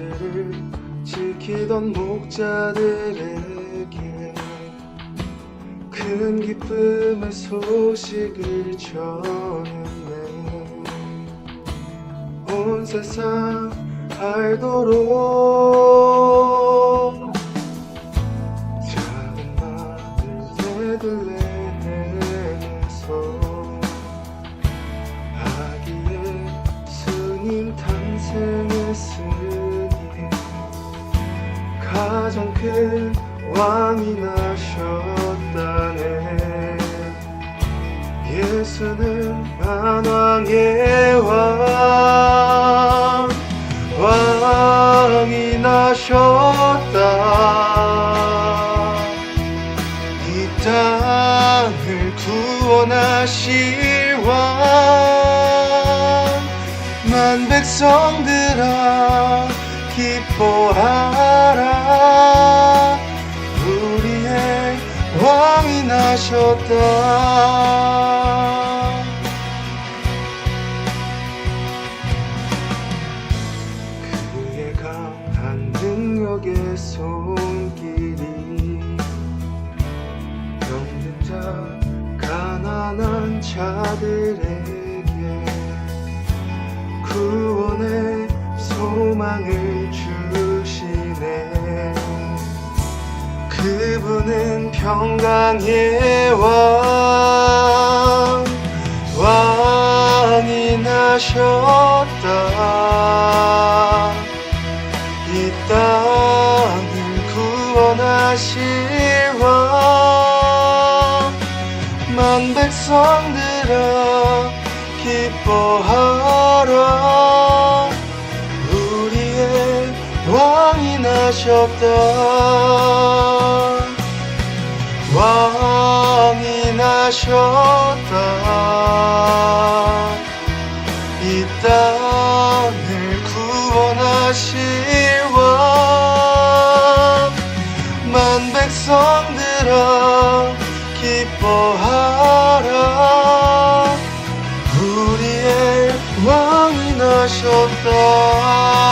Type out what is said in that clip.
그들을 지키던 목자들에게 큰 기쁨의 소식을 전했네. 온 세상 알도록 가장 큰 왕이 나셨다네. 예수는 만왕의 왕 왕이 나셨다. 이 땅을 구원하실 왕 만 백성들 나셨다. 그의 강한 능력의 손길이 병든 자 가난한 자들에게 구원의 소망을 그분은 평강의 왕. 왕이 나셨다. 이 땅을 구원하실 왕 만 백성들아 기뻐하라. 우리의 왕이 나셨다 나셨다. 이 땅을 구원하실 왕만 백성들아 기뻐하라. 우리의 왕이 나셨다